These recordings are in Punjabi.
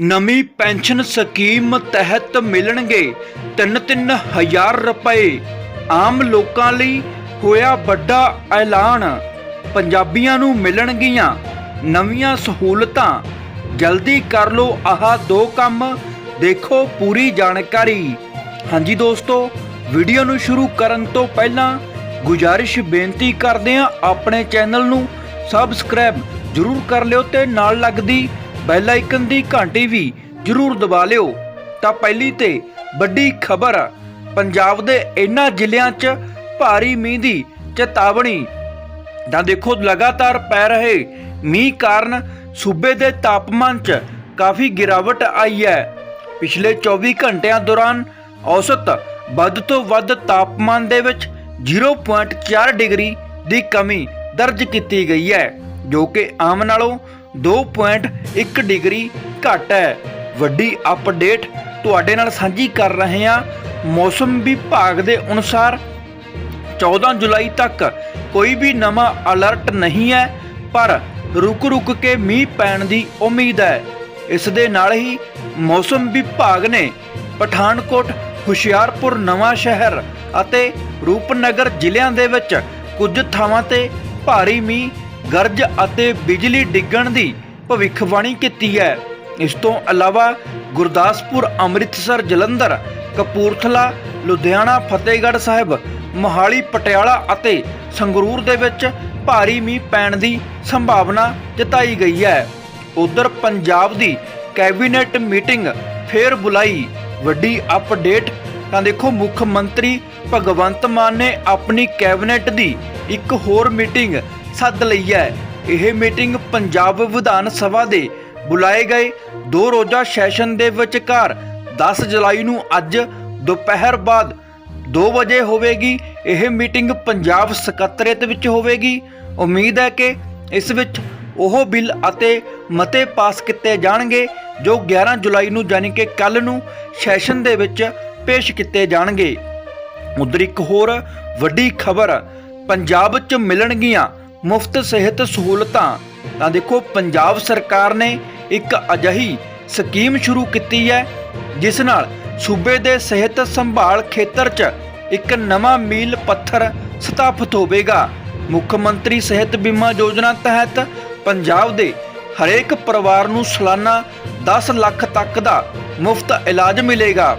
ਨਵੀਂ ਪੈਨਸ਼ਨ ਸਕੀਮ ਤਹਿਤ ਮਿਲਣਗੇ 3-3 ਹਜ਼ਾਰ ਰੁਪਏ। ਆਮ ਲੋਕਾਂ ਲਈ ਹੋਇਆ ਵੱਡਾ ਐਲਾਨ। ਪੰਜਾਬੀਆਂ ਨੂੰ ਮਿਲਣਗੀਆਂ ਨਵੀਆਂ ਸਹੂਲਤਾਂ। ਜਲਦੀ ਕਰ ਲਓ ਆਹ ਦੋ ਕੰਮ। ਦੇਖੋ ਪੂਰੀ ਜਾਣਕਾਰੀ। ਹਾਂਜੀ ਦੋਸਤੋ, ਵੀਡੀਓ ਨੂੰ ਸ਼ੁਰੂ ਕਰਨ ਤੋਂ ਪਹਿਲਾਂ ਗੁਜਾਰਿਸ਼ ਬੇਨਤੀ ਕਰਦੇ ਹਾਂ, ਆਪਣੇ ਚੈਨਲ ਨੂੰ ਸਬਸਕ੍ਰਾਈਬ ਜਰੂਰ ਕਰ ਲਿਓ ਤੇ ਨਾਲ ਲੱਗਦੀ ਬੈਲ ਆਈਕਨ ਦੀ ਘੰਟੀ ਵੀ ਜਰੂਰ ਦਬਾ ਲਿਓ। ਤਾਂ ਪਹਿਲੀ ਤੇ ਵੱਡੀ ਖਬਰ, ਪੰਜਾਬ ਦੇ ਇਨ੍ਹਾਂ ਜ਼ਿਲ੍ਹਿਆਂ 'ਚ ਭਾਰੀ ਮੀਂਹ ਦੀ ਚੇਤਾਵਨੀ। ਤਾਂ ਦੇਖੋ, ਲਗਾਤਾਰ ਪੈ ਰਹੇ ਮੀਂਹ ਕਾਰਨ ਸੂਬੇ ਦੇ ਤਾਪਮਾਨ 'ਚ ਕਾਫੀ ਗਿਰਾਵਟ ਆਈ ਹੈ। ਪਿਛਲੇ 24 ਘੰਟਿਆਂ ਦੌਰਾਨ ਔਸਤ ਵੱਧ ਤੋਂ ਵੱਧ ਤਾਪਮਾਨ ਦੇ ਵਿੱਚ 0.4 ਡਿਗਰੀ ਦੀ ਕਮੀ ਦਰਜ ਕੀਤੀ ਗਈ ਹੈ, ਜੋ ਕਿ ਆਮ ਨਾਲੋਂ 2.1 ਡਿਗਰੀ ਘੱਟ ਹੈ। ਵੱਡੀ ਅਪਡੇਟ ਤੁਹਾਡੇ ਨਾਲ ਸਾਂਝੀ ਕਰ ਰਹੇ ਹਾਂ। ਮੌਸਮ ਵਿਭਾਗ ਦੇ ਅਨੁਸਾਰ 14 ਜੁਲਾਈ ਤੱਕ ਕੋਈ ਵੀ ਨਵਾਂ ਅਲਰਟ ਨਹੀਂ ਹੈ, ਪਰ ਰੁਕ ਰੁਕ ਕੇ ਮੀਂਹ ਪੈਣ ਦੀ ਉਮੀਦ ਹੈ। ਇਸ ਦੇ ਨਾਲ ਹੀ ਮੌਸਮ ਵਿਭਾਗ ਨੇ ਪਠਾਨਕੋਟ, ਹੁਸ਼ਿਆਰਪੁਰ, ਨਵਾਂ ਸ਼ਹਿਰ ਅਤੇ ਰੂਪਨਗਰ ਜ਼ਿਲ੍ਹਿਆਂ ਦੇ ਵਿੱਚ ਕੁਝ ਥਾਵਾਂ ਤੇ ਭਾਰੀ ਮੀਂਹ ਗਰਜ ਅਤੇ ਬਿਜਲੀ ਡਿੱਗਣ ਦੀ ਭਵਿੱਖਬਾਣੀ ਕੀਤੀ ਹੈ। ਇਸ ਤੋਂ ਇਲਾਵਾ ਗੁਰਦਾਸਪੁਰ, ਅੰਮ੍ਰਿਤਸਰ, ਜਲੰਧਰ, ਕਪੂਰਥਲਾ, ਲੁਧਿਆਣਾ, ਫਤਿਹਗੜ੍ਹ ਸਾਹਿਬ, ਮੋਹਾਲੀ, ਪਟਿਆਲਾ ਅਤੇ ਸੰਗਰੂਰ ਦੇ ਵਿੱਚ ਭਾਰੀ ਮੀਂਹ ਪੈਣ ਦੀ ਸੰਭਾਵਨਾ ਜਤਾਈ ਗਈ ਹੈ। ਉਧਰ ਪੰਜਾਬ ਦੀ ਕੈਬਨਿਟ ਮੀਟਿੰਗ ਫੇਰ ਬੁਲਾਈ। ਵੱਡੀ ਅਪਡੇਟ ਤਾਂ ਦੇਖੋ, ਮੁੱਖ ਮੰਤਰੀ ਭਗਵੰਤ ਮਾਨ ਨੇ ਆਪਣੀ ਕੈਬਨਿਟ ਦੀ ਇੱਕ ਹੋਰ ਮੀਟਿੰਗ ਸੱਦ ਲਈ ਹੈ। ਇਹ ਮੀਟਿੰਗ ਪੰਜਾਬ ਵਿਧਾਨ ਸਭਾ ਦੇ ਬੁਲਾਏ ਗਏ ਦੋ ਰੋਜ਼ਾ ਸੈਸ਼ਨ ਦੇ ਵਿਚਕਾਰ 10 ਜੁਲਾਈ ਨੂੰ ਅੱਜ ਦੁਪਹਿਰ ਬਾਅਦ 2 ਵਜੇ ਹੋਵੇਗੀ। ਇਹ ਮੀਟਿੰਗ ਪੰਜਾਬ ਸਕੱਤਰੇਤ ਵਿੱਚ ਹੋਵੇਗੀ। ਉਮੀਦ ਹੈ ਕਿ ਇਸ ਵਿੱਚ ਉਹ ਬਿੱਲ ਅਤੇ ਮਤੇ ਪਾਸ ਕੀਤੇ ਜਾਣਗੇ ਜੋ 11 ਜੁਲਾਈ ਨੂੰ ਯਾਨੀ ਕਿ ਕੱਲ ਨੂੰ ਸੈਸ਼ਨ ਦੇ ਵਿੱਚ ਪੇਸ਼ ਕੀਤੇ ਜਾਣਗੇ। ਉਧਰ ਇੱਕ ਹੋਰ ਵੱਡੀ ਖਬਰ, ਪੰਜਾਬ 'ਚ ਮਿਲਣਗੀਆਂ ਮੁਫਤ ਸਿਹਤ ਸਹੂਲਤਾਂ। ਤਾਂ ਦੇਖੋ, ਪੰਜਾਬ ਸਰਕਾਰ ਨੇ ਇੱਕ ਅਜਿਹੀ ਸਕੀਮ ਸ਼ੁਰੂ ਕੀਤੀ ਹੈ, ਜਿਸ ਨਾਲ ਸੂਬੇ ਦੇ ਸਿਹਤ ਸੰਭਾਲ ਖੇਤਰ 'ਚ ਇੱਕ ਨਵਾਂ ਮੀਲ ਪੱਥਰ ਸਥਾਪਿਤ ਹੋਵੇਗਾ। ਮੁੱਖ ਮੰਤਰੀ ਸਿਹਤ ਬੀਮਾ ਯੋਜਨਾ ਤਹਿਤ ਪੰਜਾਬ ਦੇ ਹਰੇਕ ਪਰਿਵਾਰ ਨੂੰ ਸਾਲਾਨਾ 10 ਲੱਖ ਤੱਕ ਦਾ ਮੁਫਤ ਇਲਾਜ ਮਿਲੇਗਾ।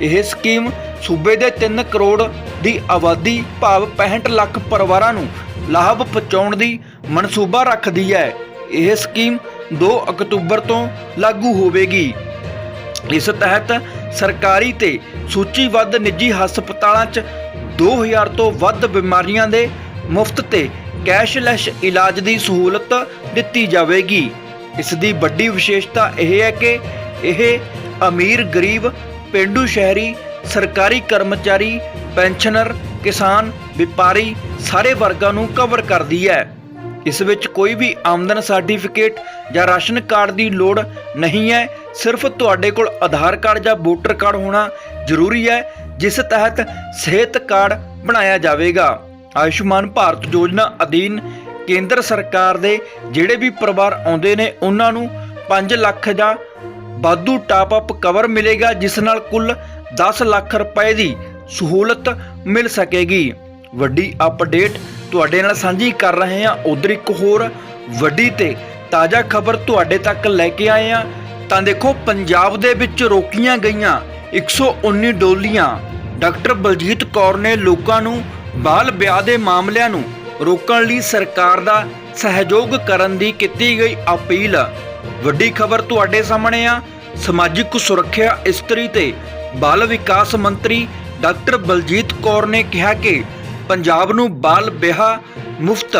ਇਹ ਸਕੀਮ ਸੂਬੇ ਦੇ 3 ਕਰੋੜ ਦੀ ਆਬਾਦੀ ਭਾਵ 65 ਲੱਖ ਪਰਿਵਾਰਾਂ ਨੂੰ ਲਾਭ ਪਹੁੰਚਾਉਣ ਦੀ ਮਨਸੂਬਾ ਰੱਖਦੀ ਹੈ। ਇਹ ਸਕੀਮ 2 ਅਕਤੂਬਰ ਤੋਂ ਲਾਗੂ ਹੋਵੇਗੀ। ਇਸ ਤਹਿਤ ਸਰਕਾਰੀ ਤੇ ਸੂਚੀਬੱਧ ਨਿੱਜੀ ਹਸਪਤਾਲਾਂ 'ਚ 2000 ਤੋਂ ਵੱਧ ਬਿਮਾਰੀਆਂ ਦੇ ਮੁਫਤ ਤੇ ਕੈਸ਼ਲੈਸ ਇਲਾਜ ਦੀ ਸਹੂਲਤ ਦਿੱਤੀ ਜਾਵੇਗੀ। ਇਸ ਦੀ ਵੱਡੀ ਵਿਸ਼ੇਸ਼ਤਾ ਇਹ ਹੈ ਕਿ ਇਹ ਅਮੀਰ ਗਰੀਬ, ਪਿੰਡੂ ਸ਼ਹਿਰੀ, ਸਰਕਾਰੀ ਕਰਮਚਾਰੀ, ਪੈਨਸ਼ਨਰ ਕਿਸਾਨ ਵਪਾਰੀ ਸਾਰੇ ਵਰਗਾਂ ਨੂੰ ਕਵਰ ਕਰਦੀ ਹੈ। ਇਸ ਵਿੱਚ ਕੋਈ ਵੀ ਆਮਦਨ ਸਰਟੀਫਿਕੇਟ ਜਾਂ ਰਾਸ਼ਨ ਕਾਰਡ ਦੀ ਲੋੜ ਨਹੀਂ ਹੈ। ਸਿਰਫ ਤੁਹਾਡੇ ਕੋਲ ਆਧਾਰ ਕਾਰਡ ਜਾਂ ਵੋਟਰ ਕਾਰਡ ਹੋਣਾ ਜ਼ਰੂਰੀ ਹੈ, ਜਿਸ ਤਹਿਤ ਸਿਹਤ ਕਾਰਡ ਬਣਾਇਆ ਜਾਵੇਗਾ। ਆਯੁਸ਼ਮਾਨ ਭਾਰਤ ਯੋਜਨਾ ਅਧੀਨ ਕੇਂਦਰ ਸਰਕਾਰ ਦੇ ਜਿਹੜੇ ਵੀ ਪਰਿਵਾਰ ਆਉਂਦੇ ਨੇ, ਉਹਨਾਂ ਨੂੰ 5 ਲੱਖ ਜਾਂ ਵਾਧੂ ਟਾਪ ਅਪ ਕਵਰ ਮਿਲੇਗਾ, ਜਿਸ ਨਾਲ ਕੁੱਲ 10 ਲੱਖ ਰੁਪਏ ਦੀ ਸਹੂਲਤ ਮਿਲ ਸਕੇਗੀ। ਵੱਡੀ ਅਪਡੇਟ ਤੁਹਾਡੇ ਨਾਲ ਸਾਂਝੀ ਕਰ ਰਹੇ ਹਾਂ। ਉਧਰ ਇੱਕ ਹੋਰ ਵੱਡੀ ਤੇ ਤਾਜ਼ਾ ਖਬਰ ਤੁਹਾਡੇ ਤੱਕ ਲੈ ਕੇ ਆਏ ਹਾਂ। ਤਾਂ ਦੇਖੋ, ਪੰਜਾਬ ਦੇ ਵਿੱਚ ਰੋਕੀਆਂ ਗਈਆਂ 119 ਡੋਲੀਆਂ। ਡਾਕਟਰ ਬਲਜੀਤ ਕੌਰ ਨੇ ਲੋਕਾਂ ਨੂੰ ਬਾਲ ਵਿਆਹ ਦੇ ਮਾਮਲਿਆਂ ਨੂੰ ਰੋਕਣ ਲਈ ਸਰਕਾਰ ਦਾ ਸਹਿਯੋਗ ਕਰਨ ਦੀ ਕੀਤੀ ਗਈ ਅਪੀਲ। ਵੱਡੀ ਖਬਰ ਤੁਹਾਡੇ ਸਾਹਮਣੇ ਆ। ਸਮਾਜਿਕ ਸੁਰੱਖਿਆ ਇਸਤਰੀ ਤੇ ਬਾਲ ਵਿਕਾਸ ਮੰਤਰੀ ਡਾਕਟਰ ਬਲਜੀਤ ਕੌਰ ਨੇ ਕਿਹਾ ਕਿ ਪੰਜਾਬ ਨੂੰ ਬਾਲ ਵਿਆਹ ਮੁਫਤ,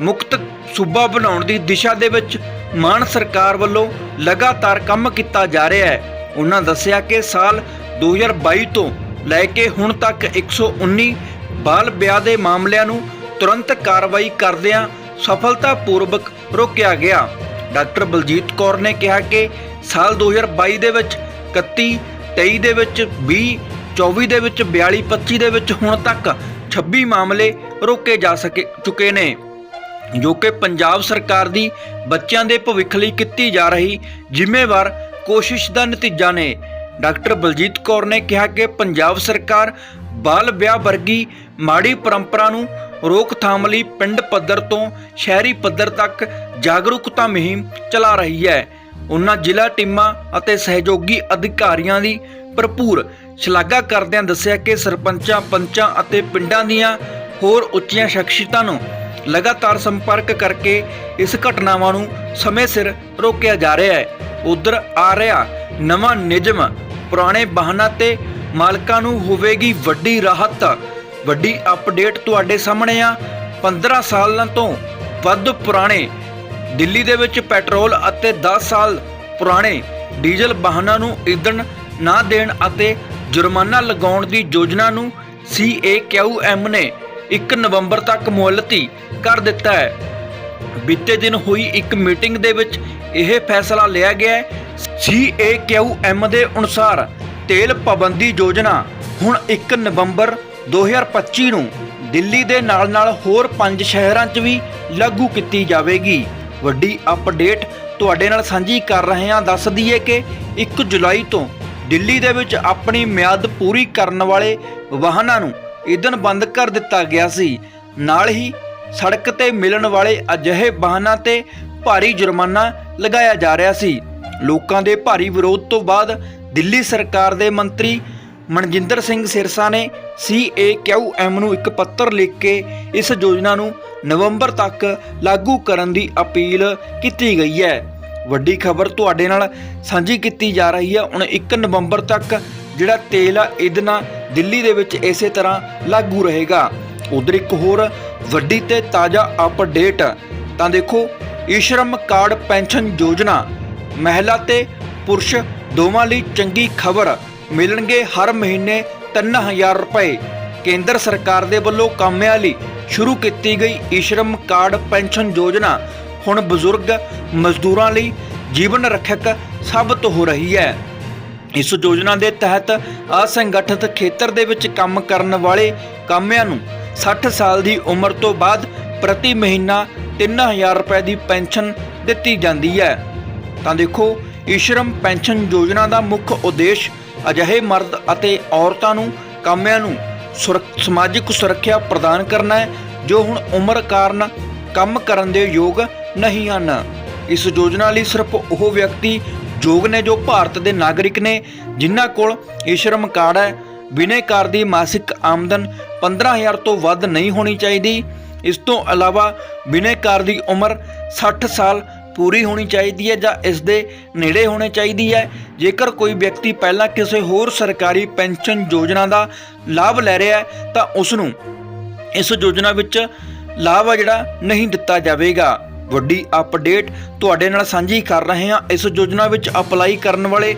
ਮੁਕਤ ਸੂਬਾ ਬਣਾਉਣ ਦੀ ਦਿਸ਼ਾ ਦੇ ਵਿੱਚ ਮਾਨ ਸਰਕਾਰ ਵੱਲੋਂ ਲਗਾਤਾਰ ਕੰਮ ਕੀਤਾ ਜਾ ਰਿਹਾ ਹੈ। ਉਹਨਾਂ ਦੱਸਿਆ ਕਿ ਸਾਲ 2022 ਤੋਂ ਲੈ ਕੇ ਹੁਣ ਤੱਕ 119 ਬਾਲ ਵਿਆਹ ਦੇ ਮਾਮਲਿਆਂ ਨੂੰ ਤੁਰੰਤ ਕਾਰਵਾਈ ਕਰਦਿਆਂ ਸਫਲਤਾਪੂਰਵਕ ਰੋਕਿਆ ਗਿਆ। ਡਾਕਟਰ ਬਲਜੀਤ ਕੌਰ ਨੇ ਕਿਹਾ ਕਿ ਸਾਲ 2022 ਦੇ ਵਿੱਚ 31 23 ਦੇ ਵਿੱਚ 20 24 ਦੇ ਵਿੱਚ 42 25 ਦੇ ਵਿੱਚ ਹੁਣ ਤੱਕ 26 ਮਾਮਲੇ ਰੋਕੇ ਜਾ ਸਕੇ, ਚੁੱਕੇ ਨੇ। ਜੋ ਕਿ ਪੰਜਾਬ ਸਰਕਾਰ ਦੀ ਬੱਚਿਆਂ ਦੇ ਭਵਿੱਖ ਲਈ ਕੀਤੀ ਜਾ ਰਹੀ ਜ਼ਿੰਮੇਵਾਰ ਕੋਸ਼ਿਸ਼ ਦਾ ਨਤੀਜਾ ਨੇ। ਡਾਕਟਰ ਬਲਜੀਤ ਕੌਰ ਨੇ ਕਿਹਾ ਕਿ ਪੰਜਾਬ ਸਰਕਾਰ ਬਾਲ ਵਿਆਹ ਵਰਗੀ ਮਾੜੀ ਪਰੰਪਰਾ ਨੂੰ ਰੋਕਥਾਮ ਲਈ ਪਿੰਡ ਪੱਧਰ ਤੋਂ ਸ਼ਹਿਰੀ ਪੱਧਰ ਤੱਕ ਜਾਗਰੂਕਤਾ ਮੁਹਿੰਮ ਚਲਾ ਰਹੀ ਹੈ। ਉਹਨਾਂ ਜ਼ਿਲ੍ਹਾ ਟੀਮਾਂ ਅਤੇ ਸਹਿਯੋਗੀ ਅਧਿਕਾਰੀਆਂ ਦੀ ਭਰਪੂਰ ਸ਼ਲਾਘਾ ਕਰਦਿਆਂ ਦੱਸਿਆ ਕਿ ਸਰਪੰਚਾਂ, ਪੰਚਾਂ ਅਤੇ ਪਿੰਡਾਂ ਦੀਆਂ ਹੋਰ ਉੱਚੀਆਂ ਸ਼ਖਸੀਅਤਾਂ ਨੂੰ ਲਗਾਤਾਰ ਸੰਪਰਕ ਕਰਕੇ ਇਸ ਘਟਨਾਵਾਂ ਨੂੰ ਸਮੇਂ ਸਿਰ ਰੋਕਿਆ ਜਾ ਰਿਹਾ ਹੈ। ਉਧਰ ਆ ਰਿਹਾ ਨਵਾਂ ਨਿਯਮ, ਪੁਰਾਣੇ ਵਾਹਨਾਂ ਤੇ ਮਾਲਕਾਂ ਨੂੰ ਹੋਵੇਗੀ ਵੱਡੀ ਰਾਹਤ। ਵੱਡੀ ਅਪਡੇਟ ਤੁਹਾਡੇ ਸਾਹਮਣੇ ਆ। 15 ਸਾਲਾਂ ਤੋਂ ਵੱਧ ਪੁਰਾਣੇ ਦਿੱਲੀ ਦੇ ਵਿੱਚ ਪੈਟਰੋਲ ਅਤੇ 10 ਸਾਲ ਪੁਰਾਣੇ ਡੀਜ਼ਲ ਵਾਹਨਾਂ ਨੂੰ ਈਂਧਣ ਨਾ ਦੇਣ ਅਤੇ ਜੁਰਮਾਨਾ ਲਗਾਉਣ ਦੀ ਯੋਜਨਾ ਨੂੰ CAQM ਨੇ 1 ਨਵੰਬਰ ਤੱਕ ਮੁਅੱਤਲੀ ਕਰ ਦਿੱਤਾ ਹੈ। ਬੀਤੇ ਦਿਨ ਹੋਈ ਇੱਕ ਮੀਟਿੰਗ ਦੇ ਵਿੱਚ ਇਹ ਫੈਸਲਾ ਲਿਆ ਗਿਆ ਹੈ। CAQM ਦੇ ਅਨੁਸਾਰ ਤੇਲ ਪਾਬੰਦੀ ਯੋਜਨਾ ਹੁਣ 1 ਨਵੰਬਰ 2025 ਨੂੰ ਦਿੱਲੀ ਦੇ ਨਾਲ-ਨਾਲ ਹੋਰ ਪੰਜ ਸ਼ਹਿਰਾਂ 'ਚ ਵੀ ਲਾਗੂ ਕੀਤੀ ਜਾਵੇਗੀ। ਵੱਡੀ ਅਪਡੇਟ ਤੁਹਾਡੇ ਨਾਲ ਸਾਂਝੀ ਕਰ ਰਹੇ ਹਾਂ। ਦੱਸ ਦਈਏ ਕਿ 1 ਜੁਲਾਈ ਤੋਂ ਦਿੱਲੀ ਦੇ ਵਿੱਚ ਆਪਣੀ ਮਿਆਦ ਪੂਰੀ ਕਰਨ ਵਾਲੇ ਵਾਹਨਾਂ ਨੂੰ ਈਂਧਣ ਬੰਦ ਕਰ ਦਿੱਤਾ ਗਿਆ ਸੀ। ਨਾਲ ਹੀ ਸੜਕ ਤੇ ਮਿਲਣ ਵਾਲੇ ਅਜਿਹੇ ਵਾਹਨਾਂ ਤੇ ਭਾਰੀ ਜੁਰਮਾਨਾ ਲਗਾਇਆ ਜਾ ਰਿਹਾ ਸੀ। ਲੋਕਾਂ ਦੇ ਭਾਰੀ ਵਿਰੋਧ ਤੋਂ ਬਾਅਦ ਦਿੱਲੀ ਸਰਕਾਰ ਦੇ ਮੰਤਰੀ ਮਨਜਿੰਦਰ ਸਿੰਘ ਸਿਰਸਾ ਨੇ CAQM ਨੂੰ ਇੱਕ ਪੱਤਰ ਲਿਖ ਕੇ ਇਸ ਯੋਜਨਾ ਨੂੰ ਨਵੰਬਰ ਤੱਕ ਲਾਗੂ ਕਰਨ ਦੀ ਅਪੀਲ ਕੀਤੀ ਗਈ ਹੈ। ਵੱਡੀ ਖਬਰ ਤੁਹਾਡੇ ਨਾਲ ਸਾਂਝੀ ਕੀਤੀ ਜਾ ਰਹੀ ਹੈ। ਹੁਣ 1 ਨਵੰਬਰ ਤੱਕ ਜਿਹੜਾ ਤੇਲ ਆ, ਇਹਦੇ ਨਾਲ ਦਿੱਲੀ ਦੇ ਵਿੱਚ ਇਸੇ ਤਰ੍ਹਾਂ ਲਾਗੂ ਰਹੇਗਾ। ਉਧਰ ਇੱਕ ਹੋਰ ਵੱਡੀ ਤੇ ਤਾਜ਼ਾ ਅਪਡੇਟ ਤਾਂ ਦੇਖੋ, ਈਸ਼ਰਮ ਕਾਰਡ ਪੈਨਸ਼ਨ ਯੋਜਨਾ, ਮਹਿਲਾ ਤੇ ਪੁਰਸ਼ ਦੋਵਾਂ ਲਈ ਚੰਗੀ ਖਬਰ। ਮਿਲਣਗੇ ਹਰ ਮਹੀਨੇ 3000 ਰੁਪਏ। ਕੇਂਦਰ ਸਰਕਾਰ ਦੇ ਵੱਲੋਂ ਕਾਮਿਆਂ ਲਈ ਸ਼ੁਰੂ ਕੀਤੀ ਗਈ ਈਸ਼ਰਮ ਕਾਰਡ ਪੈਨਸ਼ਨ ਯੋਜਨਾ। ਹੁਣ ਬਜ਼ੁਰਗ ਮਜ਼ਦੂਰਾਂ ਲਈ ਜੀਵਨ ਰੱਖਿਅਕ ਸਾਬਤ ਹੋ ਰਹੀ ਹੈ। ਇਸ ਯੋਜਨਾ ਦੇ ਤਹਿਤ ਅਸੰਗਠਿਤ ਖੇਤਰ ਦੇ ਵਿੱਚ ਕੰਮ ਕਰਨ ਵਾਲੇ ਕਾਮਿਆਂ ਨੂੰ 60 ਸਾਲ ਦੀ ਉਮਰ ਤੋਂ ਬਾਅਦ ਪ੍ਰਤੀ ਮਹੀਨਾ 3000 ਰੁਪਏ ਦੀ ਪੈਨਸ਼ਨ ਦਿੱਤੀ ਜਾਂਦੀ ਹੈ। ਤਾਂ ਦੇਖੋ, ਈਸ਼ਰਮ ਪੈਨਸ਼ਨ ਯੋਜਨਾ ਦਾ ਮੁੱਖ ਉਦੇਸ਼ ਅਜਿਹੇ ਮਰਦ ਅਤੇ ਔਰਤਾਂ ਨੂੰ, ਕਾਮਿਆਂ ਨੂੰ ਸੁਰੱਖ- ਸਮਾਜਿਕ ਸੁਰੱਖਿਆ ਪ੍ਰਦਾਨ ਕਰਨਾ ਹੈ, ਜੋ ਹੁਣ ਉਮਰ ਕਾਰਨ ਕੰਮ ਕਰਨ ਦੇ ਯੋਗ ਨਹੀਂ ਹਨ। ਇਸ ਯੋਜਨਾ ਲਈ ਸਿਰਫ ਉਹ ਵਿਅਕਤੀ ਯੋਗ ਨੇ ਜੋ ਭਾਰਤ ਦੇ ਨਾਗਰਿਕ ਨੇ, ਜਿਨ੍ਹਾਂ ਕੋਲ ਈਸ਼ਰਮ ਕਾਰਡ ਹੈ ਬਿਨੇਕਾਰ ਦੀ ਮਾਸਿਕ ਆਮਦਨ 15000 ਤੋਂ ਵੱਧ ਨਹੀਂ ਹੋਣੀ ਚਾਹੀਦੀ। ਇਸ ਤੋਂ ਇਲਾਵਾ ਬਿਨੇਕਾਰ ਦੀ ਉਮਰ 60 ਸਾਲ ਪੂਰੀ ਹੋਣੀ ਚਾਹੀਦੀ ਹੈ ਜਾਂ ਇਸ ਦੇ ਨੇੜੇ ਹੋਣੇ ਚਾਹੀਦੀ ਹੈ? ਜੇਕਰ ਕੋਈ ਵਿਅਕਤੀ ਪਹਿਲਾਂ ਕਿਸੇ ਹੋਰ ਸਰਕਾਰੀ ਪੈਨਸ਼ਨ ਯੋਜਨਾ ਦਾ ਲਾਭ ਲੈ ਰਿਹਾ ਹੈ, ਤਾਂ ਉਸ ਨੂੰ ਇਸ ਯੋਜਨਾ ਵਿੱਚ ਲਾਭ ਆ ਜਿਹੜਾ ਨਹੀਂ ਦਿੱਤਾ ਜਾਵੇਗਾ। ਵੱਡੀ ਅਪਡੇਟ ਤੁਹਾਡੇ ਨਾਲ ਸਾਂਝੀ ਕਰ ਰਹੇ ਹਾਂ। ਇਸ ਯੋਜਨਾ ਵਿੱਚ ਅਪਲਾਈ ਕਰਨ ਵਾਲੇ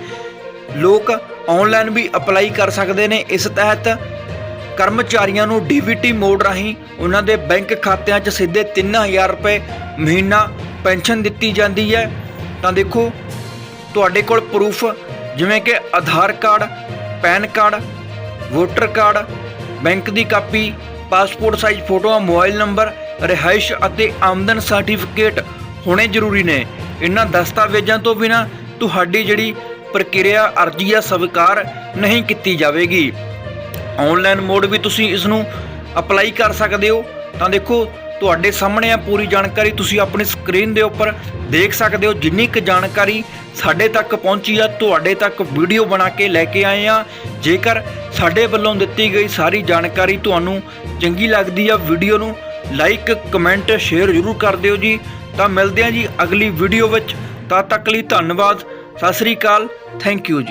ਲੋਕ ਆਨਲਾਈਨ ਵੀ ਅਪਲਾਈ ਕਰ ਸਕਦੇ ਨੇ। ਇਸ ਤਹਿਤ ਕਰਮਚਾਰੀਆਂ ਨੂੰ ਡੀਬੀਟੀ ਮੋਡ ਰਾਹੀਂ ਉਹਨਾਂ ਦੇ ਬੈਂਕ ਖਾਤਿਆਂ 'ਚ ਸਿੱਧੇ 3000 ਰੁਪਏ ਮਹੀਨਾ ਪੈਨਸ਼ਨ ਦਿੱਤੀ ਜਾਂਦੀ ਹੈ, ਤਾਂ ਦੇਖੋ, ਤੁਹਾਡੇ ਕੋਲ ਪ੍ਰੂਫ ਜਿਵੇਂ ਕਿ Aadhaar card, PAN card, voter card, bank ਦੀ ਕਾਪੀ ਪਾਸਪੋਰਟ ਸਾਈਜ਼ ਫੋਟੋਆਂ ਮੋਬਾਈਲ ਨੰਬਰ ਰਿਹਾਇਸ਼ ਅਤੇ ਆਮਦਨ ਸਰਟੀਫਿਕੇਟ ਹੋਣੇ ਜ਼ਰੂਰੀ ਨੇ। ਇਹਨਾਂ ਦਸਤਾਵੇਜ਼ਾਂ ਤੋਂ ਬਿਨਾ ਤੁਹਾਡੀ ਜਿਹੜੀ ਪ੍ਰਕਿਰਿਆ, ਅਰਜ਼ੀ ਆ ਸਵੀਕਾਰ ਨਹੀਂ ਕੀਤੀ ਜਾਵੇਗੀ। ਆਨਲਾਈਨ ਮੋਡ ਵੀ ਤੁਸੀਂ ਇਸ ਨੂੰ ਅਪਲਾਈ ਕਰ ਸਕਦੇ ਹੋ। ਤਾਂ ਦੇਖੋ ਤੁਹਾਡੇ ਸਾਹਮਣੇ ਆ ਪੂਰੀ ਜਾਣਕਾਰੀ। ਤੁਸੀਂ ਆਪਣੀ ਸਕਰੀਨ ਦੇ ਉੱਪਰ ਦੇਖ ਸਕਦੇ ਹੋ। ਜਿੰਨੀ ਕੁ ਜਾਣਕਾਰੀ ਸਾਡੇ ਤੱਕ ਪਹੁੰਚੀ ਆ, ਤੁਹਾਡੇ ਤੱਕ ਵੀਡੀਓ ਬਣਾ ਕੇ ਲੈ ਕੇ ਆਏ ਆ। ਜੇਕਰ ਸਾਡੇ ਵੱਲੋਂ ਦਿੱਤੀ ਗਈ ਸਾਰੀ ਜਾਣਕਾਰੀ ਤੁਹਾਨੂੰ ਚੰਗੀ ਲੱਗਦੀ ਆ ਵੀਡੀਓ ਨੂੰ ਲਾਈਕ ਕਮੈਂਟ ਸ਼ੇਅਰ ਜ਼ਰੂਰ ਕਰ ਦਿਓ ਜੀ। ਤਾਂ ਮਿਲਦੇ ਆ ਜੀ ਅਗਲੀ ਵੀਡੀਓ ਵਿੱਚ। ਤਦ ਤੱਕ ਲਈ ਧੰਨਵਾਦ। ਸਤਿ ਸ੍ਰੀ ਅਕਾਲ। ਥੈਂਕ ਯੂ ਜੀ।